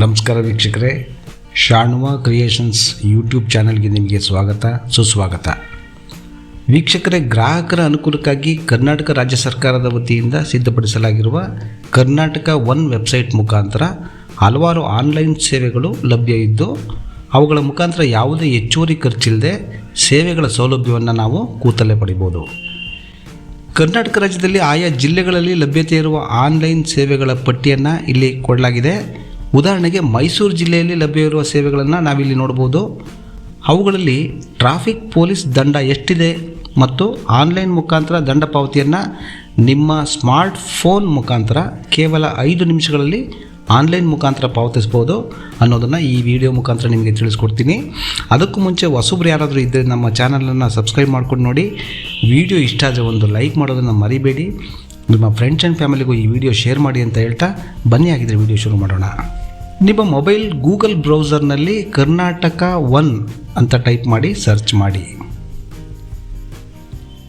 ನಮಸ್ಕಾರ ವೀಕ್ಷಕರೇ. ಶಾಣುವ creations YouTube ಚಾನಲ್ಗೆ ನಿಮಗೆ ಸ್ವಾಗತ, ಸುಸ್ವಾಗತ. ವೀಕ್ಷಕರೇ, ಗ್ರಾಹಕರ ಅನುಕೂಲಕ್ಕಾಗಿ ಕರ್ನಾಟಕ ರಾಜ್ಯ ಸರ್ಕಾರದ ವತಿಯಿಂದ ಸಿದ್ಧಪಡಿಸಲಾಗಿರುವ ಕರ್ನಾಟಕ ಒನ್ ವೆಬ್ಸೈಟ್ ಮುಖಾಂತರ ಹಲವಾರು ಆನ್ಲೈನ್ ಸೇವೆಗಳು ಲಭ್ಯ ಇದ್ದು, ಅವುಗಳ ಮುಖಾಂತರ ಯಾವುದೇ ಹೆಚ್ಚುವರಿ ಖರ್ಚಿಲ್ಲದೆ ಸೇವೆಗಳ ಸೌಲಭ್ಯವನ್ನು ನಾವು ಕೂತಲ್ಲೇ ಪಡಿಬೋದು. ಕರ್ನಾಟಕ ರಾಜ್ಯದಲ್ಲಿ ಆಯಾ ಜಿಲ್ಲೆಗಳಲ್ಲಿ ಲಭ್ಯತೆ ಇರುವ ಆನ್ಲೈನ್ ಸೇವೆಗಳ ಪಟ್ಟಿಯನ್ನು ಇಲ್ಲಿ ಕೊಡಲಾಗಿದೆ. ಉದಾಹರಣೆಗೆ ಮೈಸೂರು ಜಿಲ್ಲೆಯಲ್ಲಿ ಲಭ್ಯವಿರುವ ಸೇವೆಗಳನ್ನು ನಾವಿಲ್ಲಿ ನೋಡ್ಬೋದು. ಅವುಗಳಲ್ಲಿ ಟ್ರಾಫಿಕ್ ಪೊಲೀಸ್ ದಂಡ ಎಷ್ಟಿದೆ ಮತ್ತು ಆನ್ಲೈನ್ ಮುಖಾಂತರ ದಂಡ ಪಾವತಿಯನ್ನು ನಿಮ್ಮ ಸ್ಮಾರ್ಟ್ ಫೋನ್ ಮುಖಾಂತರ ಕೇವಲ ಐದು ನಿಮಿಷಗಳಲ್ಲಿ ಆನ್ಲೈನ್ ಮುಖಾಂತರ ಪಾವತಿಸ್ಬೋದು ಅನ್ನೋದನ್ನು ಈ ವಿಡಿಯೋ ಮುಖಾಂತರ ನಿಮಗೆ ತಿಳಿಸ್ಕೊಡ್ತೀನಿ. ಅದಕ್ಕೂ ಮುಂಚೆ ಹೊಸಬ್ರು ಯಾರಾದರೂ ಇದ್ದರೆ ನಮ್ಮ ಚಾನಲನ್ನು ಸಬ್ಸ್ಕ್ರೈಬ್ ಮಾಡ್ಕೊಂಡು ನೋಡಿ. ವಿಡಿಯೋ ಇಷ್ಟ ಆದರೆ ಒಂದು ಲೈಕ್ ಮಾಡೋದನ್ನು ಮರಿಬೇಡಿ. ನಿಮ್ಮ ಫ್ರೆಂಡ್ಸ್ ಆ್ಯಂಡ್ ಫ್ಯಾಮಿಲಿಗೂ ಈ ವಿಡಿಯೋ ಶೇರ್ ಮಾಡಿ ಅಂತ ಹೇಳ್ತಾ ಬನ್ನಿ. ಆಗಿದ್ರೆ ವಿಡಿಯೋ ಶುರು ಮಾಡೋಣ. ನಿಮ್ಮ ಮೊಬೈಲ್ ಗೂಗಲ್ ಬ್ರೌಸರ್ನಲ್ಲಿ ಕರ್ನಾಟಕ ಒನ್ ಅಂತ ಟೈಪ್ ಮಾಡಿ ಸರ್ಚ್ ಮಾಡಿ.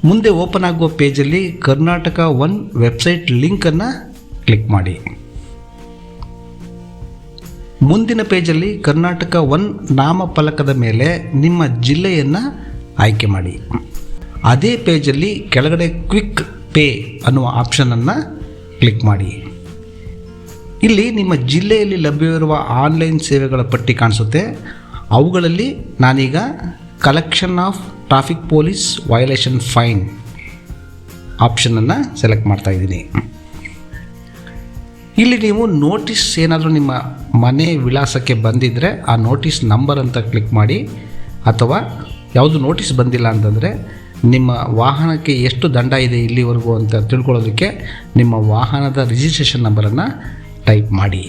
ಮುಂದೆ ಓಪನ್ ಆಗುವ ಪೇಜಲ್ಲಿ ಕರ್ನಾಟಕ ಒನ್ ವೆಬ್ಸೈಟ್ ಲಿಂಕನ್ನು ಕ್ಲಿಕ್ ಮಾಡಿ. ಮುಂದಿನ ಪೇಜಲ್ಲಿ ಕರ್ನಾಟಕ ಒನ್ ನಾಮಫಲಕದ ಮೇಲೆ ನಿಮ್ಮ ಜಿಲ್ಲೆಯನ್ನು ಆಯ್ಕೆ ಮಾಡಿ. ಅದೇ ಪೇಜಲ್ಲಿ ಕೆಳಗಡೆ ಕ್ವಿಕ್ ಪೇ ಅನ್ನುವ ಆಪ್ಷನನ್ನು ಕ್ಲಿಕ್ ಮಾಡಿ. ಇಲ್ಲಿ ನಿಮ್ಮ ಜಿಲ್ಲೆಯಲ್ಲಿ ಲಭ್ಯವಿರುವ ಆನ್ಲೈನ್ ಸೇವೆಗಳ ಪಟ್ಟಿ ಕಾಣಿಸುತ್ತೆ. ಅವುಗಳಲ್ಲಿ ನಾನೀಗ collection of traffic police violation fine ಆಪ್ಷನನ್ನು select ಮಾಡ್ತಾ ಇದ್ದೀನಿ. ಇಲ್ಲಿ ನೀವು ನೋಟಿಸ್ ಏನಾದರೂ ನಿಮ್ಮ ಮನೆ ವಿಳಾಸಕ್ಕೆ ಬಂದಿದ್ದರೆ ಆ ನೋಟಿಸ್ ನಂಬರ್ ಅಂತ ಕ್ಲಿಕ್ ಮಾಡಿ ಅಥವಾ ಯಾವುದು ನೋಟಿಸ್ ಬಂದಿಲ್ಲ ಅಂತಂದರೆ ನಿಮ್ಮ ವಾಹನಕ್ಕೆ ಎಷ್ಟು ದಂಡ ಇದೆ ಇಲ್ಲಿವರೆಗೂ ಅಂತ ತಿಳ್ಕೊಳ್ಳೋದಕ್ಕೆ ನಿಮ್ಮ ವಾಹನದ ರಿಜಿಸ್ಟ್ರೇಷನ್ ನಂಬರನ್ನು ಟೈಪ್ ಮಾಡಿ.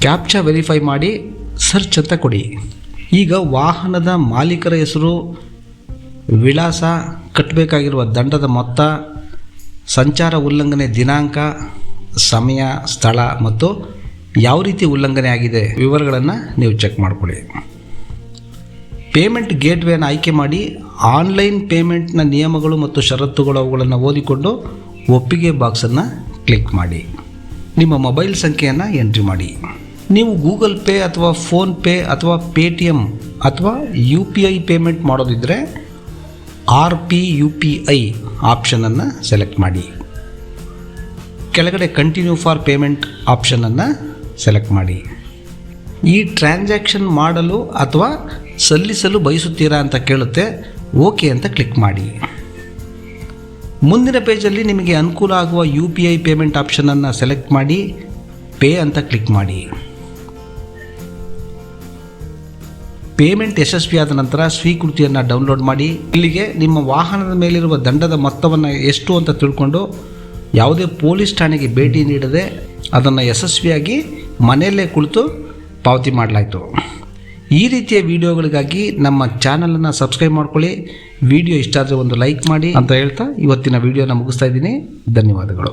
ಕ್ಯಾಪ್ಚಾ ವೆರಿಫೈ ಮಾಡಿ ಸರ್ಚ್ ಅಂತ ಕೊಡಿ. ಈಗ ವಾಹನದ ಮಾಲೀಕರ ಹೆಸರು, ವಿಳಾಸ ಕಟ್ಟಬೇಕಾಗಿರುವ ದಂಡದ ಮೊತ್ತ, ಸಂಚಾರ ಉಲ್ಲಂಘನೆ ದಿನಾಂಕ, ಸಮಯ, ಸ್ಥಳ ಮತ್ತು ಯಾವ ರೀತಿ ಉಲ್ಲಂಘನೆ ಆಗಿದೆ ವಿವರಗಳನ್ನು ನೀವು ಚೆಕ್ ಮಾಡಿಕೊಳ್ಳಿ. ಪೇಮೆಂಟ್ ಗೇಟ್ವೇನ ಆಯ್ಕೆ ಮಾಡಿ ಆನ್ಲೈನ್ ಪೇಮೆಂಟ್ನ ನಿಯಮಗಳು ಮತ್ತು ಷರತ್ತುಗಳು ಅವುಗಳನ್ನು ಓದಿಕೊಂಡು ಒಪ್ಪಿಗೆ ಬಾಕ್ಸನ್ನು ಕ್ಲಿಕ್ ಮಾಡಿ. ನಿಮ್ಮ ಮೊಬೈಲ್ ಸಂಖ್ಯೆಯನ್ನು ಎಂಟ್ರಿ ಮಾಡಿ. ನೀವು ಗೂಗಲ್ ಪೇ ಅಥವಾ ಫೋನ್ಪೇ ಅಥವಾ ಪೇ ಟಿ ಎಂ ಅಥವಾ U P I payment ಮಾಡೋದಿದ್ದರೆ R P U P I ಆಪ್ಷನನ್ನು select ಮಾಡಿ. ಕೆಳಗಡೆ ಕಂಟಿನ್ಯೂ ಫಾರ್ ಪೇಮೆಂಟ್ ಆಪ್ಷನನ್ನು ಸೆಲೆಕ್ಟ್ ಮಾಡಿ. ಈ ಟ್ರಾನ್ಸಾಕ್ಷನ್ ಮಾಡಲು ಅಥವಾ ಸಲ್ಲಿಸಲು ಬಯಸುತ್ತೀರಾ ಅಂತ ಕೇಳುತ್ತೆ, ಓಕೆ ಅಂತ ಕ್ಲಿಕ್ ಮಾಡಿ. ಮುಂದಿನ ಪೇಜಲ್ಲಿ ನಿಮಗೆ ಅನುಕೂಲ ಆಗುವ ಯು ಪಿ ಐ ಪೇಮೆಂಟ್ ಆಪ್ಷನನ್ನು ಸೆಲೆಕ್ಟ್ ಮಾಡಿ ಪೇ ಅಂತ ಕ್ಲಿಕ್ ಮಾಡಿ. ಪೇಮೆಂಟ್ ಯಶಸ್ವಿಯಾದ ನಂತರ ಸ್ವೀಕೃತಿಯನ್ನು ಡೌನ್ಲೋಡ್ ಮಾಡಿ. ಇಲ್ಲಿಗೆ ನಿಮ್ಮ ವಾಹನದ ಮೇಲಿರುವ ದಂಡದ ಮೊತ್ತವನ್ನು ಎಷ್ಟು ಅಂತ ತಿಳ್ಕೊಂಡು ಯಾವುದೇ ಪೊಲೀಸ್ ಠಾಣೆಗೆ ಭೇಟಿ ನೀಡದೆ ಅದನ್ನು ಯಶಸ್ವಿಯಾಗಿ ಮನೆಯಲ್ಲೇ ಕುಳಿತು ಪಾವತಿ ಮಾಡಲಾಯಿತು. ಈ ರೀತಿಯ ವಿಡಿಯೋಗಳಿಗಾಗಿ ನಮ್ಮ ಚಾನಲನ್ನು ಸಬ್ಸ್ಕ್ರೈಬ್ ಮಾಡ್ಕೊಳ್ಳಿ. ವಿಡಿಯೋ ಇಷ್ಟ ಆದರೆ ಒಂದು ಲೈಕ್ ಮಾಡಿ ಅಂತ ಹೇಳ್ತಾ ಇವತ್ತಿನ ವಿಡಿಯೋನ ಮುಗಿಸ್ತಾ ಇದ್ದೀನಿ. ಧನ್ಯವಾದಗಳು.